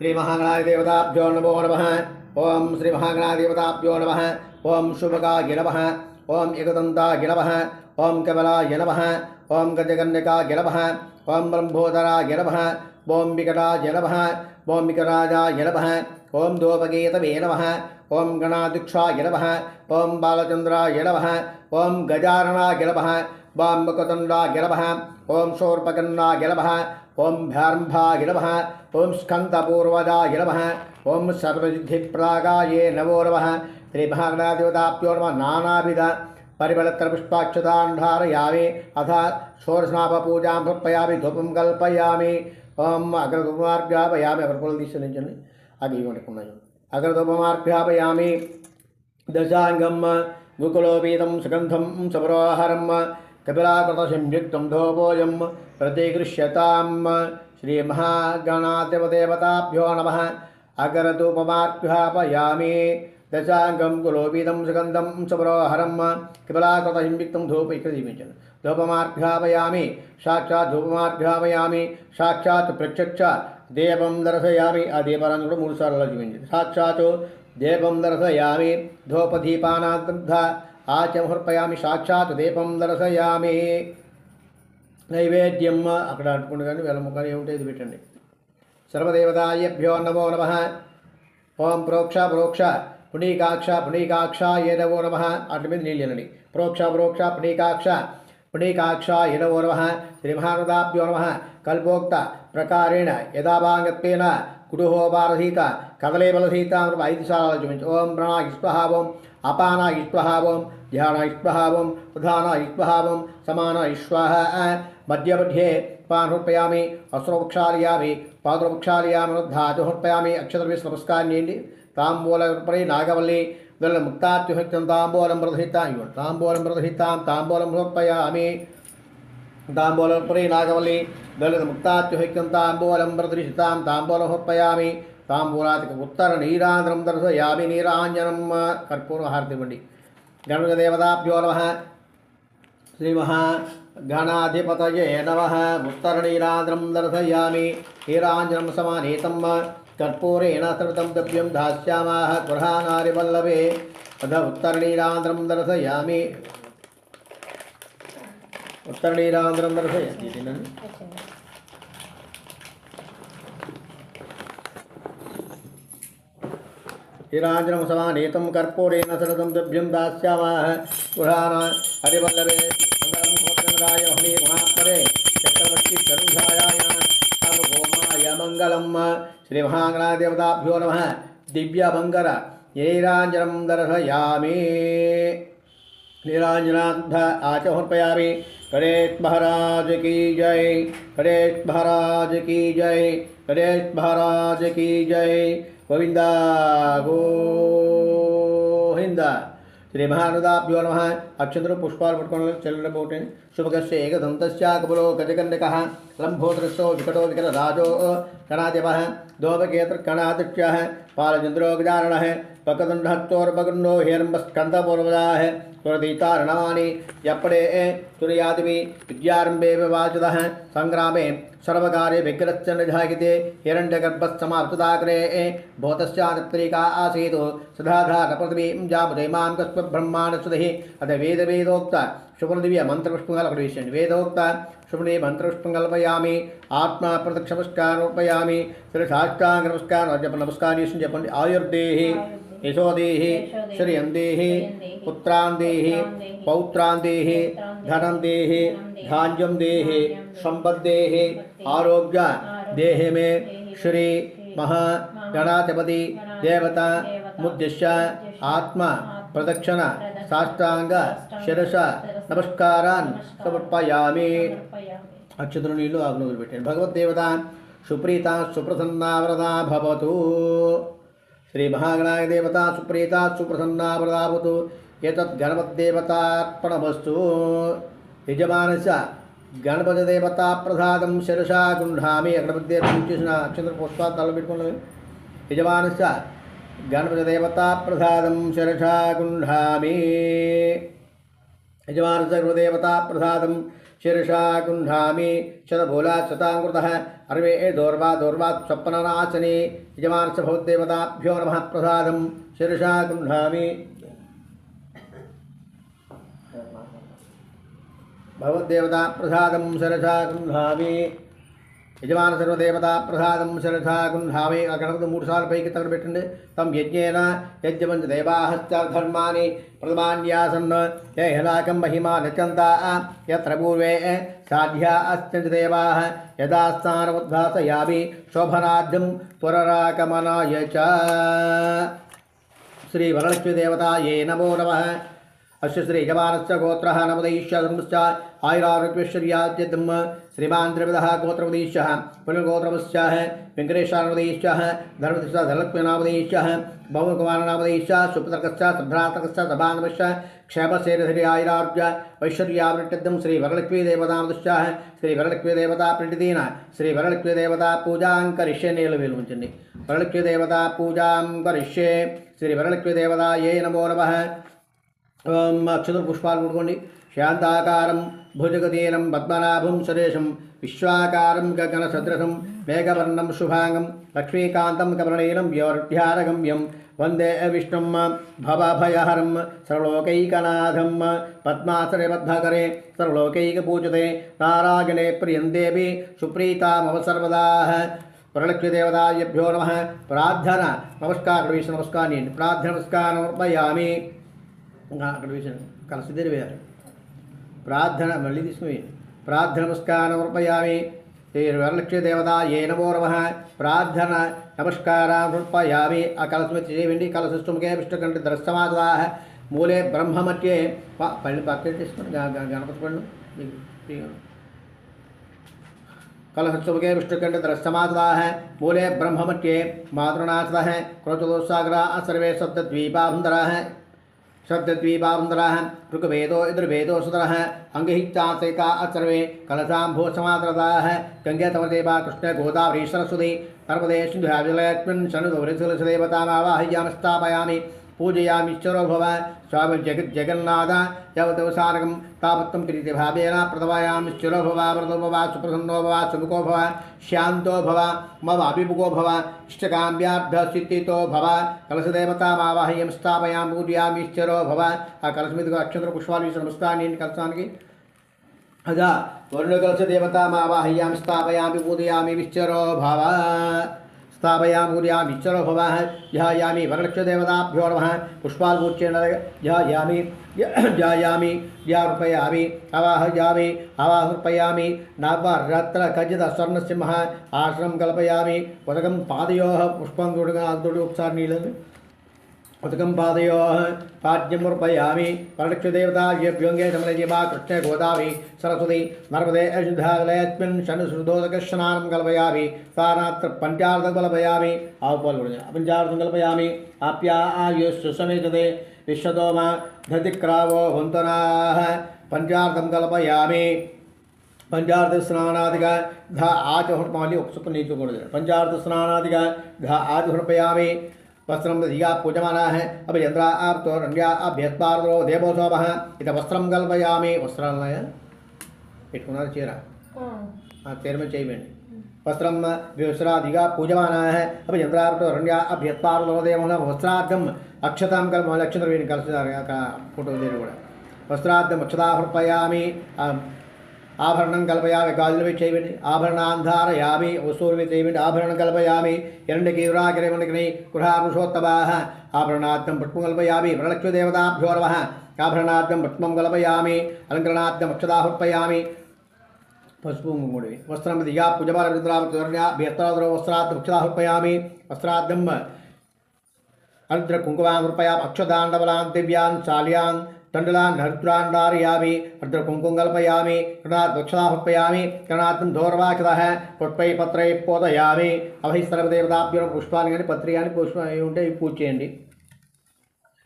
श्रीमहागणाधिदेवताभ्यो नमो नमः ॐ श्रीमहागणाधिदेवताभ्यो नम ओं शुभकाय नमः ओं यगदंता नमः ओं कमलाय नमः ओं गजकन्यकाय नमः ओं ब्रह्मोदरा नमः ओं विकटाय नमः ॐ विकराजाय नमः ॐ धूपगीतमे नमः ॐ गणाध्यक्षाय नमः ॐ बालचन्द्राय नमः ॐ गजारणाय नमः वाम्बकुतण्डाय नमः ओं शोर्पकन्ना नमः ओं भ्यार्भाय नम ओं स्कंदपूर्वजाय नम ओं सर्वसिद्धिप्रागाय नमो नम। त्रिभागनादेवताप्यो नम नानाविध परिबलत्र पुष्पाक्षताण्डारयामि अथ षोडशनापपूजां समर्पयामि, धूपं कल्पयामि। ओम अग्रधूपमार्घ्यापयामि अग्रकुलदीशनिजन् अग्रिमणकुण्डयम् अग्रधूपमार्घ्यापयामि। दशाङ्गं गुकुलोपीतं सुगन्धं समरोहरम् అది ఇవ్వండి అగ్రధూపమార్ఘ్యాపయామి దశాంగం గుకులోపీతం సుగంధం సమరోహరం కపిలాకృతసంయుక్తం ధోపోయం ప్రతిగృహ్యతాం శ్రీమహాగణాధిపదేవతాభ్యో నమ అగరధూపమార్ఘ్యాపయామి దశాంగం కులోపీతం సుగంధం సమరోహరం కపిలాకృతసంయుక్తం ధూప ఇక్కడ దీపించండి ధూపమార్ఘ్యాపయామి సాక్షాత్ ధూపమార్ఘ్యాపయామి సాక్షాత్ ప్రత్యక్ష దీపం దర్శయామి ఆ దీపాలను కూడా మూడు సార్లు చూపించింది సాక్షాత్ దీపం దర్శయామి ధూపదీపానాద్ ఆచమర్పయామి సాక్షాత్ దీపం దర్శయామి. నైవేద్యం అక్కడ అట్టుకుంటు కానీ వేల ముఖాలు ఏముంటే ఇది పెట్టండి. సర్వదేవతాయభ్యో నమో నమ. ఓం ప్రోక్ష ప్రోక్ష పుణీకాక్ష పుణీకాక్ష ఏ నమో నమ. అట్ల మీద నీళ్ళు వినండి ప్రోక్ష ప్రోక్ష పుణీకాక్ష పుణీకాక్ష ఏ నమో నమ. శ్రీమహానుదాభ్యో నమ. కల్పోక్త ప్రకారేణ యథాభాంగత్వేన యథాభాగత్వేన కదలే కదలేబలసీత ఐదు సార్లు చూపించు ఓం ప్రణా ఇస్వహావం అపాన ధ్యాన इष्भावं ప్రధాన इष्भावं సమాన इष्वाह మధ్య మధ్యే పానుర్పయామి హృర్పయామి అసురవృక్షాలయామి పాదురవృక్షాలయామి ధాతు హృర్పయామి అక్షతరవేసి నమస్కారం చేయండి తాంబూలపరి నాగవల్లి వీళ్ళ ముక్తాత్యుహత్యం తాంబూలం ప్రదహితాం ఇవ తాంబూలం ప్రదహితాం తాంబూలం హృర్పయామి తాంబూలపరి నాగవల్లి వీళ్ళ ముక్తాత్యుహత్యం తాంబూలం ప్రదర్శితాం తాంబూలం హృర్పయామి తాంబూలాతికి ఉత్తర నీరాంధ్రం దర్శయామి నీరాంజనం కర్పూరం హారతివ్వండి గణదేవతాభ్యో నమ శ్రీమహా గణాధిపతయే నమ ఉత్తరనీరాంధ్రం దర్శయామి నీరాంజనం సమానీతం కర్పూరేణ సృతం ద్రవ్యం దాస్యామాహ గృహానారివల్లభే అధ ఉత్తరనీరాంధ్రం దర్శయామి ఉత్తరనీరాంధ్రం దర్శయామి नीराजनम समानीतं कर्पूरेण सततं दिव्यम दास्यामः। पुराण हरिवल्लभे मङ्गलं गोचन्द्राय हनि महात्मरे चक्रवर्तीतरुधायाय सर्वभौमाय मङ्गलं श्रीमहाङ्गणादेवताभ्यो गणेश महाराज की जय। गणेश महाराज की जय। गणेश महाराज की जय। गोविंदा గోవింద శ్రీ మహానుదాభ్యో నమ అక్షంతరు పుష్పాలు పట్టుకోవడం చెల్లబోటే శుభగస్య ఏకదంతస్య కపులో గజకన్యక లంబోదరస్సో వికటో వికట రాజో కణాదివ దోపకేతృ కణాదిత్య పాలచంద్రో గజారణ పకదండోర్పగండో హిరంబస్కందపూర్వజా సురదీతారణాని स्मृतिकारणानि यपडे तुर्यादिमि विद्यारम्भे विवाचितः सङ्ग्रामे सर्वकार्यविग्रश्च निधायिते हिरण्यगर्भस्समाप्तदाग्रे भूतस्यानत्रिका आसीत्। सदाधारपृथिवीं जापदेमां कस्मब्रह्माणसुधिः अथ वेदवेदोक्त शुभदिव्य मन्त्रपुष्पङ्गलपरिवेशन्। वेदोक्त शुभने मन्त्रपुष्पङ्गल्पयामि। आत्मा प्रत्यक्षमस्कारर्पयामि श्रीसाष्टाङ्गनमस्कारं। जप नमस्कार जपन् आयुर्देः ఆత్మ ప్రదక్ష నమస్కారం ఉపయామి శ్రీ సాష్టాంగ నమస్కారం చెప్ప నమస్కారం చేసి చెప్పండి ఆయుర్దేహి యశోదేహి శ్రియందేహి పుత్రాందేహి పౌత్రాందేహి ధనం దేహి ధాన్యం దేహి సంపద్దేహి ఆరోగ్య దేహి మే శ్రీ మహా గణాధిపతి దేవత ముద్దిశ్య ఆత్మ ప్రదక్షిణ సాష్టాంగ శిరస నమస్కారాన్ సమర్పయామి అక్షతులు నీళ్ళు ఆకులు వదిలిపెట్టాను భగవద్దేవత సుప్రీత సుప్రసన్నా వరదా భవతు శ్రీ మహాగణాయ దేవత సుప్రీత సుప్రసన్నా వరదా భవతు ఏతత్ గణపతిదేవతార్పణమస్తు యజమానస్య గణపతి దేవతా ప్రసాదం శిరసా గృహామి గణపతి దేవత చేసిన అక్షంతర పుష్పాలు తలబెట్టుకున్నవి యజమానస్య గణపతి దేవతా ప్రసాదం శిరసా గృహామి యజమానస్య గృహదేవతా ప్రసాదం शीर्षा गृह्णामि शतभूलात् अर्वे दौर्वा दौर्वा स्वप्ननाचने यजमान सभवदेवताभ्यो नम प्रसाद शिषा गृहमी भवदेवता प्रसाद शरसा गृहमी యజమాన సర్వదేవతా ప్రసాదం శరసా గృహామి ఆ గణపతి మూడు సార్లు పైకి తగలబెట్టండి తం యజ్ఞేన యజ్ఞమంచ దేవాహశ్చ ధర్మాని ప్రథమాన్యాసన్ ఏ హలాకం మహిమా నచంతా యత్ర పూర్వే సాధ్యా అస్యంత దేవా యదా స్థానముద్భాసయామి శోభనాద్యం పురరాకమనాయ చ శ్రీ వరలక్ష్మీదేవతాయే నమో నమః अस्य श्रीयजमानस्य गोत्रः न उदैष्य धर्मश्च आयुरारोग्यश्वर्याद्यम् श्रीमान् द्रविदः गोत्रमुदैश्यः श्री वेङ्कटेशानुदैश्यः धर्मतिश्च धनलक्ष्मीनामुदैश्यः श्री वरलक्ष्मी देवता सभानवश्च श्री वरलक्ष्मी देवता श्रीवरलक्ष्मीदेवतामुदैश्यः श्रीवरलक्ष्मीदेवता प्रणितीन श्रीवरलक्ष्मीदेवता पूजां करिष्ये नीलवेलु वरलक्ष्मीदेवता पूजां करिष्ये देवता ये नमो नम। चतुर्पुष्पाल्गुण्डि शान्ताकारं भुजगदीनं पद्मनाभं, सुरेशं, विश्वाकारं, गगनसदृशं, मेघवर्णं, शुभाङ्गं, लक्ष्मीकान्तं, कमलनीलं योर्भ्यारगम्यं वंदे विष्णुं, भवभयहरं, सर्वलोकैकनाथं पद्मासरे पद्मकरे सर्वलोकैकपूजिते, नारायणे प्रियं देवी, सुप्रीतामव सर्वदाः परलक्ष्मीदेवताभ्यो नमः, प्रार्थना, नमस्कार नमस्कार प्रार्थना, नमस्कार, समर्पयामि। అక్కడ వేసాను కలిసి దగ్గర వేయాలి ప్రార్థన మళ్ళీ తీసుకుని ప్రార్థన నమస్కారం సమర్పయామి శ్రీ వరలక్ష్మీ దేవత ఏ నమో నమ ప్రార్థన నమస్కారం సమర్పయామి ఆ కలశ మీద చేయండి కలశిష్టముకే విష్ణుకంఠ ద్రష్టమాదా మూలే బ్రహ్మమధ్యే ప- పళ్ళు పక్కన తీసుకుని గ- గ- గణపతి పళ్ళు कलहस्तुके विष्णुकंड द्रस्तमातदा है मूले ब्रह्ममट्ये मातृनाथदा है क्रोचदोसागरा सर्वे सप्तद्वीपाबंधरा है है ऋग्वेदो यदुर्वेदो सुतरः है अचर्वे सर्वे गङ्गेतमदेवा समातरदा है गंगे तमदेवा कृष्ण गोदावरी सरस्वती नर्मदे सिंधुजलयस्मिन् सन्नुदेवतामावाह्यामि स्थापयामि। पूजयामीश्वरो भव। स्वामी जग जगन्नाथ यवतवसानकं तापत्वं क्रियते भावेन। प्रथमायामीश्वरो भव व्रतो भव, सुप्रसन्नो भव, सुमुखो भव शान्तो भव, मम अभिमुखो भव इष्टकाम्याभ्यस्थितो भव। कलशदेवता कलशदेवतामावाह्यं स्थापयां पूजयामीश्वरो भव। आ कलशमिति अक्षत्रपुष्पालि समस्तानि कलशानि अदा वरुणकलशदेवतामावाह्यां स्थापयामि, पूजयामि विश्वरो भव। स्थापयामूर्यामीश्वरो भवः ध्यायामि वरलक्षदेवताभ्यो नमः। पुष्पालपूर्चेण ध्यायामि ध्यायामि ध्यार्पयामि। अवाहयामि अवाहर्पयामि। नवरत्र कजितस्वर्णसिंहः आश्रमं कल्पयामि। उदकं पादयोः पुष्पं दुडुग दुडुप्सार्णीलन् ఉతకం పాదయో పాఠ్యమర్పయామి పరక్షుదేవతాభ్యోంగే సమనజీమా కృష్ణ గోదావి సరస్వతి నర్మదే అశుద్ధాలయస్మిన్ శను శుద్ధోదక స్నానం కల్పయామి స్థానాత్ర పంచార్థం కల్పయామి ఆవుపాలు పంచార్థం కల్పయామి ఆప్యా ఆయుస్సు సమేతదే విశ్వదోమ ధృతిక్రావో హుంతనా పంచార్థం కల్పయామి పంచార్థ స్నానాదిగా ఘ ఆచ మళ్ళీ ఒక సుఖం నేర్చుకూడదు పంచార్థ స్నానాదిగా ఘ ఆచ ఆచహృపయామి వస్త్రం ధియా పూజమానా అభిచంద్ర ఆప్తోరణ్య అభ్యస్పార్దో దేవోత్సవ ఇత వస్త్రం కల్పయామి వస్త్రాలయ పెట్టుకున్నారు చీర ఆ చీర మీద చేయమండి వస్త్రం వివస్రాదిగా పూజమానా అభిచంద్రాప్తోరణ్య అభ్యస్పార్దో దేవ వస్త్రార్థం అక్షతాం కల్ప నక్షత్ర వీడిని కలిసినారు ఫోటో దగ్గర కూడా వస్త్రార్థం అక్షతాహృపయామి ఆభరణం కలపయామి కాళ్ళు చేయబడి ఆభరణాంధారయామి వసూర్వి చేయబడి ఆభరణం కలపయామి ఎరండి కీరాకిరమణికిని గృహాపురుషోత్తమా ఆభరణార్థం పుష్పం కల్పయామి వరలక్ష్మీదేవతాభ్యోరవ ఆభరణార్థం పుష్పం కల్పయామి అలంకరణార్థం అక్షదాహుర్పయామి పసుపు మూడివి వస్త్రం దిగా పుజబాల రుద్రామృతర్ణ్యా వ్యస్త్రాద్ర వస్త్రార్థం అక్షదాహుర్పయామి వస్త్రార్థం అరుద్ర కుంకుమామృపయా అక్షదాండబలాన్ దివ్యాన్ శాల్యాన్ తండులాన్ నరుద్రాండారయామి అర్ధ కుంకుంగల్పయామి కృణాత్ వక్షాహుర్పయామి కృణాత్మం ధోర్వాచద పుష్పై పత్రై పోతయామి సర్వదేవతాభ్యం పుష్పాన్ని కానీ పత్రి కానీ పుష్ప ఉంటే పూజ చేయండి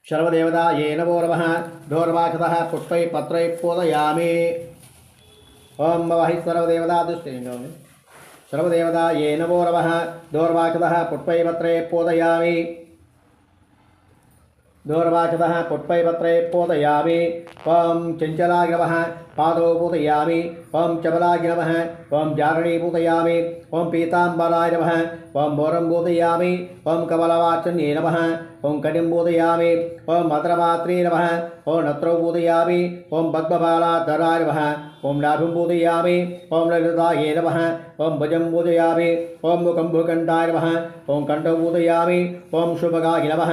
సర్వదేవత ఏ నవోరవ ధోర్వాచద పుష్పై పత్రై పోతయామి ఓం అవహి సర్వదేవత దృష్టి సర్వదేవత ఏ నవోరవ దూర్వాచద పుష్పై పత్రే పోదయామి दूरवाचतः पुष्पैपत्रे पोतयामि ओं चंचलाग्रव पादौ पूतयामि ओं चबलाग्रव ओं जारणी पूतयामि ओं पीताम्बराय नमः बोरम बोरं पूतयामि ॐ कमलवाचन्ये नमः ॐ कटिं ॐ मद्रमात्रे नमः ॐ नत्रौ पूतयामि ॐ पद्मबालाधराय नमः ॐ नाभिं पूतयामि ॐ ललिताये नमः ॐ भुजं पूजयामि ॐ मुखं नमः ॐ कण्ठं पूजयामि ॐ शुभगाय नमः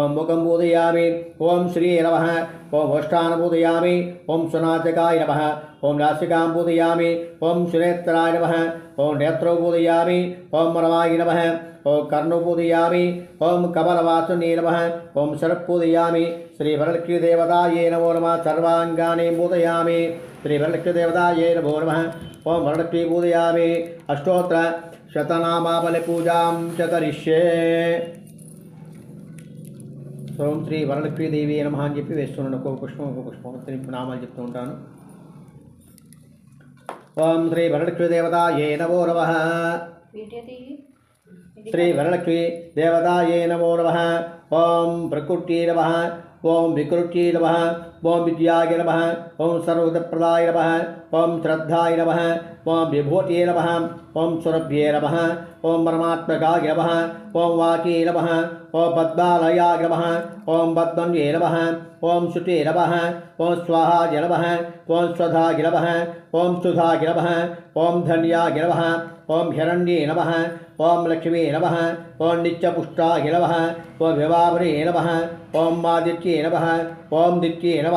ॐ मुखं पूजयामि ॐ श्री नमः ॐ ओष्ठानं पूजयामि ॐ सुनाचकाय नमः ॐ नासिकां पूजयामि ॐ सुनेत्राय नमः ॐ नेत्रौ पूजयामि ॐ रमाय नमः ॐ कर्णौ पूजयामि ॐ कमलवासुने नमः ॐ शरत्पूजयामि श्रीवरलक्ष्मीदेवतायै नमो नमः सर्वाङ्गानि पूजयामि श्रीवरलक्ष्मीदेवतायै नमो नमः ॐ वरलक्ष्मी पूजयामि अष्टोत्तर शतनामाबलिपूजां च करिष्ये ఓం శ్రీ వరలక్ష్మీదేవి నమ అని చెప్పి వేస్తున్నాను ఒక్కొక్క పుష్పం ఒక్కొక్క పుష్పం తిరిగి నామాలు చెప్తూ ఉంటాను ఓం శ్రీ వరలక్ష్మీ దేవత ఏ నమో నమ ஸ்ரீ வரலட்சுமி தேவதாயே நமோ நம ஓம் பிரகுட்டியே நம ஓம் விக்ருட்டியே நம ओं विद्याय नम ओं सर्वप्रदाय नम ओं श्रद्धाय नम ओं विभूतये नम ओं सुरभ्ये नम ओं परमात्मकाय नम ओं वाचे नम ओं पद्मालयाय नम ओं पद्मन्ये नम ओं शुचे नम ओं स्वाहाय नम ओं स्वधाय नम ओं सुधाय नम ओं धन्याय नम ओं हिरण्ये नम ओं लक्ष्मी नम ओं नित्यपुष्टाय नम ओं विवावरे नम ओं आदित्ये नम ओम दिखे इनव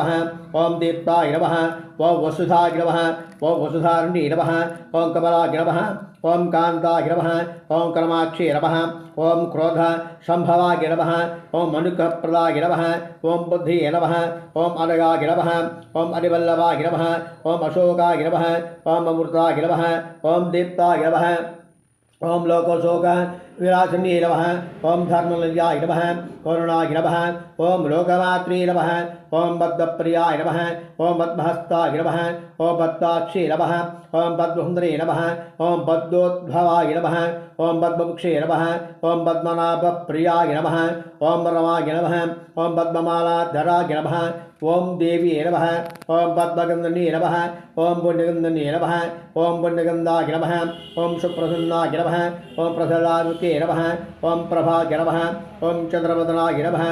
ओम दीप्ता नव ओम वसुधा गिरव ओम वसुधारण्य नव ओम कमला गिरव ओम कांता गिरव ओम कर्माक्षी नव ओम क्रोध संभवा गिरव ओम मनुक प्रदा गिरव ओम बुद्धि नव ओम अलगा गिरव ओम अलिवल्लवा गिरव ओम अशोका गिरव ओम अमृता गिरव ओम दीप्ता गिरव ओम लोकशोक विलासन्ये नव ओं धर्मलयाय नम करुणाय नमः ॐ लोकमात्रे ओं ॐ बद्धप्रियाय नमः ॐ बद्महस्ताय नमः ॐ बद्दाक्षे नमः ॐ बद्वसुन्दरे नमः ॐ बद्धोद्भवाय ओं ॐ नम ओं ॐ पद्मनाभप्रियाय नम ओं रमाय नम ओं पद्ममालाधराय नम ओं देवी नम ओं पद्मगन्धने नम ओं पुण्यगंदनी नम ओं पुण्यगन्धाय नम ओं सुप्रसन्नाय नम ओं प्रसदामुखि प्रभास्ये नमः ॐ प्रभाग्य नमः ॐ चन्द्रवदनाय नमः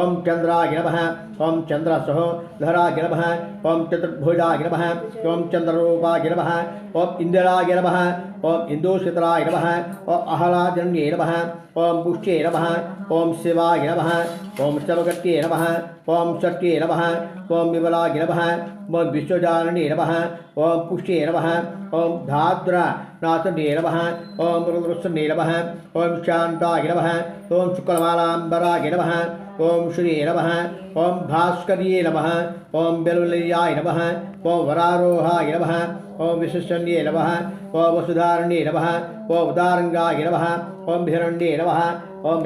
ॐ चन्द्राय नमः ॐ चन्द्रसहो धराय ओं ॐ चतुर्भुजाय नमः ॐ चन्द्ररूपाय नमः ॐ इन्द्राय नमः ॐ इन्दूषितराय नमः ॐ अहलाजन्ये नमः ॐ पुष्ट्ये नमः ॐ शिवाय नमः ॐ शवगत्ये नमः ॐ शक्त्ये नमः ॐ विमलाय नमः ॐ विश्वजानने नमः ॐ पुष्ट्ये नमः ॐ धाद्रा नाथ नीलव ओम रुद्रस् नीलव ओम शांता गिरव ओम शुक्रवालांबरा गिरव ओम श्रीरव ओम भास्कर ओम बेलुलव ओम वरारोहा गिरव ओम विशिष्यलव ओ वसुधारण्यलव ओ उदारंगा गिरव ओम हिरण्यलव ओम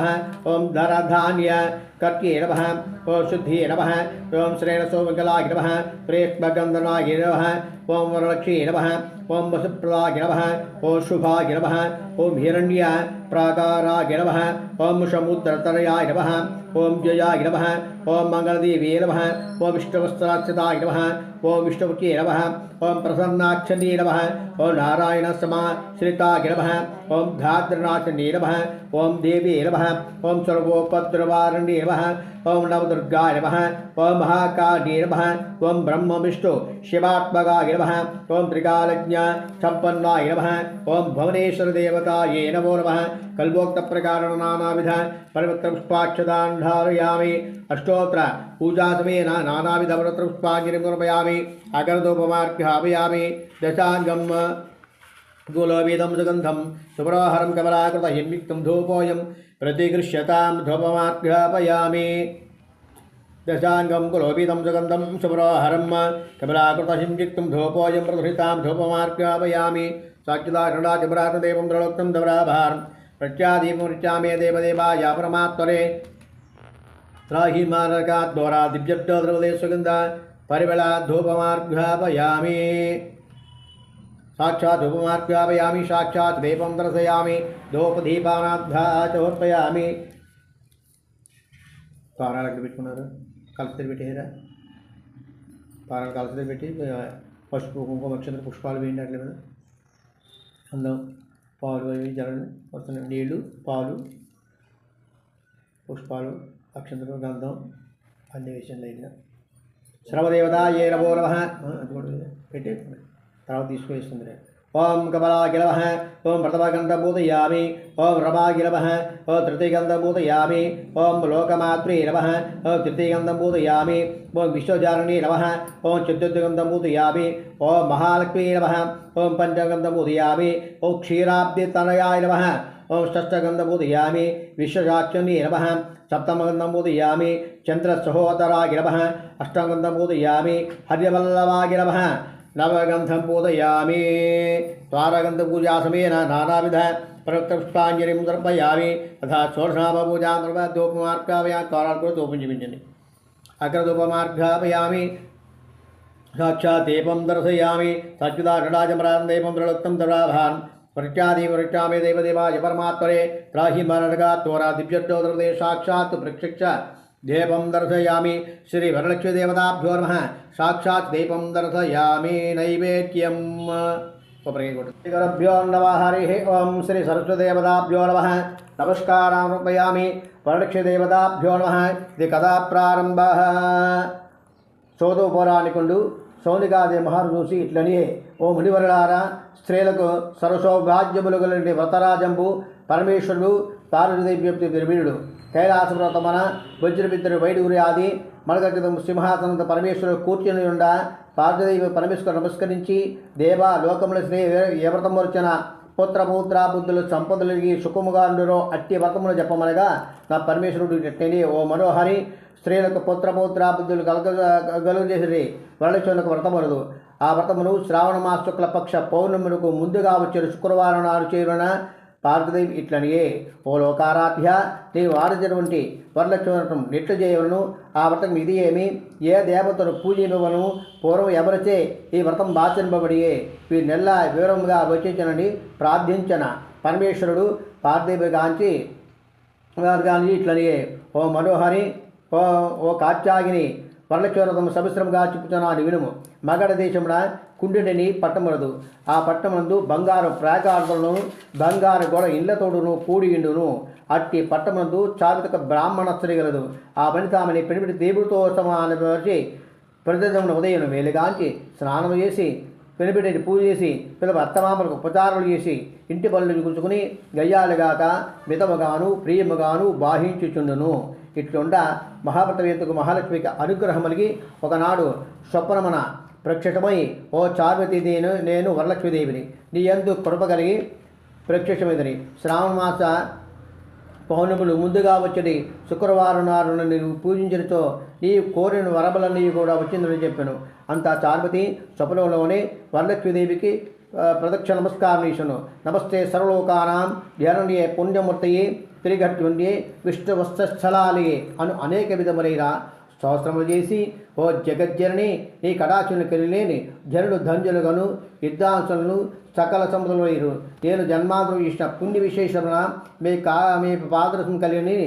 ओं ओम धराधान्य कट्ये नमः ॐ शुद्धिये नमः ॐ श्रेणसौमङ्गलाय नमः प्रेष्मगन्धनाय नमः ॐ वरलक्ष्मी नमः ओम वसुप्रदाय नमः ॐ शुभाय नमः ओम हिरण्य प्राकाराय नमः ॐ समुद्रतरयाय नमः ओम जयाय नमः ॐ मङ्गलदेवी नमः ॐ विष्णुवस्त्राक्षताय नमः ॐ विष्णुमुखे नमः नमः नमः नमः देवी नमः ॐ सर्वोपद्रवारण्ये नमः। ओम नवदुर्गाय नम। ओम महाकाली नम। ओम ब्रह्म विष्णु शिवात्मकाय नम। ओम त्रिकालज्ञ संपन्नाय नम। ओम भुवनेश्वर देवताय नमो नम। नमः कल्पोक्तप्रकारणनानाविध पर्वत्रपुष्पाक्षदाण्डारयामि अष्टोत्र पूजासमेन नानाविधव्रतपुष्पाञ्जलिं निर्मयामि अगरदोपमार्घ्यापयामि दशांगम गोलोवेदं सुगन्धं, सुप्राहरं कमलाकृतहिन्विक्तं धूपोऽयं प्रतिगृह्यतां धूपमार्घापयामि दशाङ्गं कुलोपितं सुगन्धं, सुप्राहरं कमलाकृतहिन्विक्तं धूपोऽयं प्रदुषितां धूपमार्घापयामि साक्षिदाकरणाचपरातदेवं द्रलोक्तं दवराभारं प्रत्यादीपं ऋचामे देवदेवाया परमात्मे त्राही मारका द्वारा दिव्यब्दद्रवदे सुगन्धा परिबलाद्धूपमार्घापयामि సాక్షాత్ ధూపమార్ఘ్యాపయామి సాక్షాత్ దీపం దర్శయామి ధూపదీపానాద్ధాచోర్పయామి పారాలు అక్కడ పెట్టుకున్నారు కలసరి పెట్టేరా పారాలు కలసరి పెట్టి పసుపు కుంకుమ నక్షత్ర పుష్పాలు వేయండి అట్ల మీద అందం పాలు అవి జరగండి వస్తున్నాయి నీళ్ళు పాలు పుష్పాలు అక్షంతరం గంధం అన్నీ వేసండి అయినా। శ్రవదేవత ఏ నమో నమ అది కూడా పెట్టి रावतीश्वरीश्चंद्र ओम कमलाखिलव ओम प्रथमगंधभूतयामी ओम रमाखिलव ओम तृतीयगंधभूतयामी ओम लोकमातृरव ओम तृतीयगंधभूतयामी ओम विश्वचारणीरव ओम चतुर्थगंधभूतयामी ओम महालक्ष्मीरव ओम पंचगंधभूतयामी ओम क्षीराब्दितनयायरव ओम षष्ठगंधभूतयामी विश्वसाक्षनीरव सप्तमगंधभूतयामी चंद्रसहोदरागिरव अष्टगंधभूतयामी हर्यवल्लभागिरव नवगंधम बोधयामी द्वारगंध नवगन्धं पूजयामि द्वारगन्धपूजासमेन नानाविध प्रक्तपुष्पाञ्जलिं तर्पयामी। तथा षोडशनामपूजां सर्वधूपमार्गापया द्वारार्कुलधूपञ्चमिञ्जनि अग्रधूपमार्गापयामि दीपम दीपं दर्शयामि सच्युदाषडाजमरां दीपं प्रलुप्तं दराभान् वृक्षादिवृक्षामि देवदेवाय परमात्मरे तोरा मरगात्तोरा दिव्यज्योतिर्दे साक्षात् वृक्षिक्ष దీపం దర్శయామి శ్రీ వరలక్ష్మీదేవతాభ్యో నమ. సాక్షాత్ దీపం దర్శయామి నైవేద్యం. గురుభ్యో నమ. హరి ఓం శ్రీ సరస్వదేవతాభ్యో నమ. నమస్కారాపయామి వరలక్ష్మీదేవతాభ్యో నమ. ఇది కథా ప్రారంభ. చోదో పౌరాణికుండు సౌనికాది మహర్షి చూసి ఓ మునివరులారా స్త్రీలకు సరసౌభాగ్యములు కలిగిన వ్రతరాజంబు పరమేశ్వరుడు పార్వతీదేవ్యుడు కైలాసవ్రతమన వజ్రమిత్రుడు వైడుగురి ఆది మడగక్రితం సింహాసనంత పరమేశ్వరుడు కూర్చుని ఉండ పార్వదేవి పరమేశ్వరు నమస్కరించి దేవా లోకముల శ్రీ ఏ పుత్ర పౌత్ర బుద్ధులు సంపదలకి సుఖముగాండురో అట్టి వ్రతములు చెప్పమనగా నా పరమేశ్వరుడు ఇట్టని ఓ మనోహరి స్త్రీలకు పుత్ర పౌత్ర బుద్ధులు కలగ కలుగజేసి వరలక్ష్మణులకు వ్రతమరదు ఆ వ్రతమును శ్రావణ మాస శుక్ల పక్ష పౌర్ణములకు ముందుగా వచ్చిన శుక్రవారం నాడు చేరున పార్వదేవి ఇట్లనియే ఓ లోకారాధ్య నీవు ఆడజటువంటి వరలక్ష్మణం నెట్లు చేయవలను ఆ వ్రతం ఇది ఏమి? ఏ దేవతను పూజింపవను పూర్వం ఎవరిచే ఈ వ్రతం బాచింపబడియే ఈ నెల వివరముగా వచ్చించనని ప్రార్థించిన. పరమేశ్వరుడు పార్వదేవి గాంచి గాంచి ఇట్లనియే ఓ మనోహరి ఓ ఓ కాత్యాగిని వరలక్ష్మరథం సమిశ్రముగా చెప్పుతున్నాను వినుము. మగడ దేశమున కుండెడని పట్టమరదు ఆ పట్టమందు బంగారు ప్రాకారాలను బంగారు గోడ ఇళ్ళతోడును కూడియుండును అట్టి పట్టమందు చారిత్రక బ్రాహ్మణ చరిగలదు ఆ పని తామని పెనిమిటి దేవుడితో సమానపరిచి ప్రతిదమున ఉదయం వేలుగాంచి స్నానం చేసి పెనిపెట్టి పూజ చేసి పిల్లల అత్తమామలకు ఉపచారాలు చేసి ఇంటి పనులు గుంచుకుని గయ్యాలుగాక మితముగాను ప్రియముగాను బాహించుచుండును ఇట్లుండ మహాప్రతవేంతకు మహాలక్ష్మికి అనుగ్రహం కలిగి ఒకనాడు స్వప్నమన ప్రత్యక్షమై ఓ చార్వతి నేను నేను వరలక్ష్మీదేవిని నీ ఎందు కృప కలిగి ప్రత్యక్షమైందని శ్రావణ మాస పౌర్ణములు ముందుగా వచ్చి శుక్రవారం నారును నీవు పూజించడంతో నీ కోరిన వరబలన్నీ కూడా వచ్చిందని చెప్పాను. అంత చార్వతి స్వప్నంలోనే వరలక్ష్మీదేవికి ప్రదక్షిణ నమస్కారం ఇచ్చాను నమస్తే సర్వలోకానాం ధ్యాననియే పుణ్యమూర్తయే తిరిగట్టుండే విష్ణు వస్త్రస్థలాలే అను అనేక విధములైన సంవత్సరములు చేసి ఓ జగజ్జనని నీ కటాక్షుని కలిలేని జనుడు ధంజులుగను యుద్ధాంశులను సకల సముద్రులు నేను జన్మాంతరం ఇచ్చిన పుణ్య విశేషమున మీ కా మీ పాదరసం కలిగిని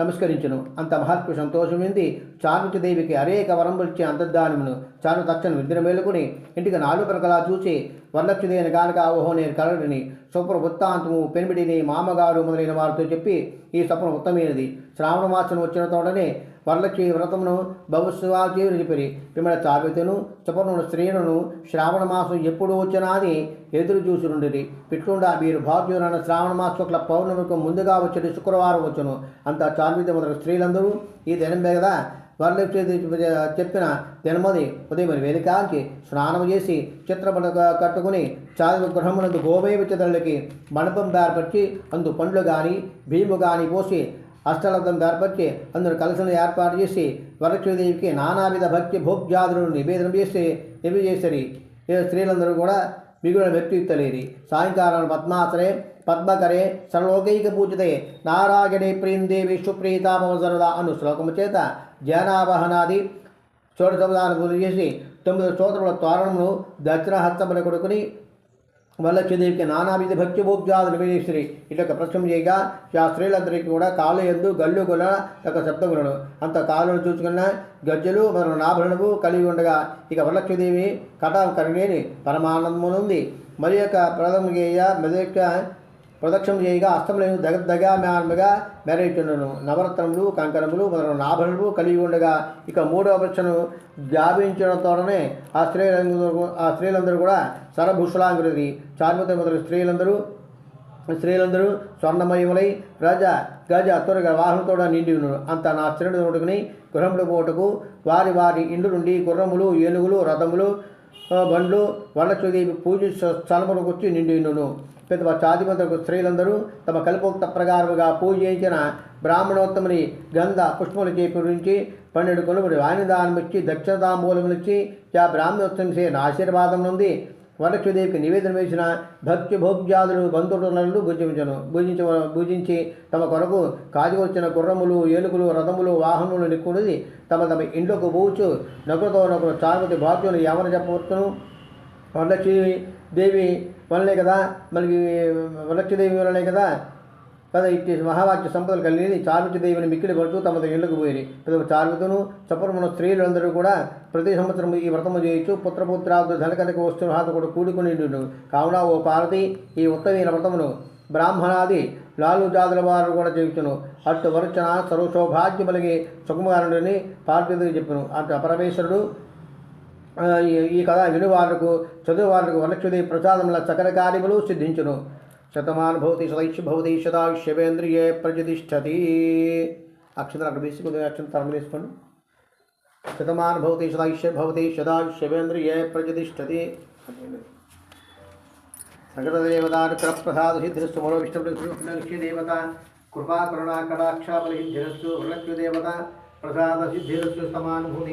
నమస్కరించును. అంత మహత్వ సంతోషమైంది. చారుటి దేవికి అనేక వరములు ఇచ్చే అంతర్ధానమును చారు తక్షణ నిద్ర మేలుకుని ఇంటికి నాలుగు ప్రకలా చూసి వరలక్ష్మిదేని గానక ఓహో నేను కలడిని స్వప్న వృత్తాంతము పెనిమిడిని మామగారు మొదలైన వారితో చెప్పి ఈ స్వప్న ఉత్తమైనది శ్రావణ మాసం వచ్చిన తోడనే వరలక్ష్మి వ్రతమును భవిష్యవాచి చెప్పిరి పిమ్మడ చావితను సుపర్ణుడు స్త్రీలను శ్రావణ మాసం ఎప్పుడు వచ్చినాది ఎదురు ఉండేది పిట్లుండా మీరు భాగ్యులైన శ్రావణ మాస శుక్ల పౌర్ణమికి ముందుగా వచ్చేది శుక్రవారం వచ్చును. అంత చార్విత మొదలు స్త్రీలందరూ ఈ దినం కదా వరలక్ష్మి చెప్పిన దినమది. ఉదయం వేదికాంచి స్నానం చేసి చిత్రపట కట్టుకుని చాలు గృహమునందు గోమయ విత్తదళ్ళకి మండపం ఏర్పరిచి అందు పండ్లు కానీ భీము కానీ పోసి అష్టలబ్దం ఏర్పరిచి అందులో కలసను ఏర్పాటు చేసి వరలక్ష్మీదేవికి నానావిధ భక్తి భోగ్యాదులను నివేదన చేసి నివేదన ఈ స్త్రీలందరూ కూడా మిగుల వ్యక్తిత్వలేరి సాయంకాలం పద్మాసరే పద్మకరే సర్వలోకైక పూజితే నారాయణే ప్రియందేవి సుప్రీతామవసరద అను శ్లోకము చేత జ్ఞానావహనాది షోడశపదాన్ని పూజ చేసి తొమ్మిది స్తోత్రముల తోరణమును దక్షిణ కొడుకుని వరలక్ష్మీదేవికి నానావిధ భక్తి భోగ్యాలు ఇటు ఇట్లా ప్రశ్న చేయగా ఆ స్త్రీలందరికీ కూడా కాళ్ళు ఎందు గల్లు గొల యొక్క శబ్దములను అంత కాళ్ళను చూసుకున్న గజ్జలు మరియు నాభరణము కలిగి ఉండగా ఇక వరలక్ష్మీదేవి కటా కరిగేని పరమానందమునుంది. మరి యొక్క ప్రథమ గేయ మెదక్క ప్రదక్షిణ చేయగా అస్తములను దగదగా మేమగా మెరయిచుండను. నవరత్నములు కంకణములు మొదలైన నాభరణములు కలిగి ఉండగా ఇక మూడవ ప్రశ్నను వ్యాపించడంతోనే ఆ స్త్రీలందరూ ఆ స్త్రీలందరూ కూడా సరభూషలాంగులది చార్మిత మొదలైన స్త్రీలందరూ స్త్రీలందరూ స్వర్ణమయములై రజ గజ త్వరగా వాహనంతో నిండి ఉన్నారు అంత నా చిరుడు నోటుకుని గృహములు పోటకు వారి వారి ఇండ్లు నుండి గుర్రములు ఏనుగులు రథములు బండ్లు వండచుది పూజ స్థలములకు వచ్చి నిండి ఉండును పెద్ద స్త్రీలందరూ తమ కల్పోక్త ప్రకారముగా పూజ చేయించిన బ్రాహ్మణోత్తముని గంధ పుష్పములు చేకూరించి పన్నెండు కొలుములు వాణిదానం ఇచ్చి దక్షిణ ఆ బ్రాహ్మణోత్తరం చేసిన ఆశీర్వాదం నుండి వరలక్ష్మీదేవికి నివేదన వేసిన భక్తి భోగ్యాదులు బంధువులను భుజించను భుజించ భుజించి తమ కొరకు కాజుకొచ్చిన గుర్రములు ఏలుగులు రథములు వాహనములు నిక్కుడిది తమ తమ ఇంట్లోకి పోవచ్చు నకులతో నకులు చారుమతి భాగ్యులు ఎవరు చెప్పవచ్చును. వరలక్ష్మీ దేవి వలనే కదా మనకి వరలక్ష్మీదేవి వలనే కదా? కదా ఇట్టి మహావాక్య సంపదలు కలిగి చారుమతి దేవిని మిక్కిలి పడుతూ తమ ఇళ్ళకు పోయి చారుమతును చపరమున స్త్రీలందరూ కూడా ప్రతి సంవత్సరం ఈ వ్రతము చేయొచ్చు పుత్రపుత్రాదు ధనకనక వస్తువులతో కూడా కూడుకుని కావున ఓ పార్వతి ఈ ఉత్తమైన వ్రతమును బ్రాహ్మణాది లాలు జాతుల వారు కూడా చేయుచును. అటు వరుచన సర్వశోభాగ్యములకి సుకుమారుడిని పార్వతికి చెప్పును. అటు పరమేశ్వరుడు ఈ కథ వినువారులకు చదువువారులకు వనక్షుది ప్రసాదముల సకల కార్యములు సిద్ధించును. శతమానుభూతి సదైక్ష భవతి శతాక్షవేంద్రియే ప్రజతిష్టతి అక్షంతరం అక్కడ తీసుకుని అక్షంతరం తరం తీసుకోండి. శతమానుభూతి సదైక్ష భవతి శతాక్షవేంద్రియే ప్రజతిష్టతి సకటదేవతానుగ్ర ప్రసాద సిద్ధిరస్సు మరో విష్ణు దేవత కృపా కరుణా కటాక్షాపలి సిద్ధిరస్సు వృక్షదేవత ప్రసాద సిద్ధిరస్సు సమానుభూతి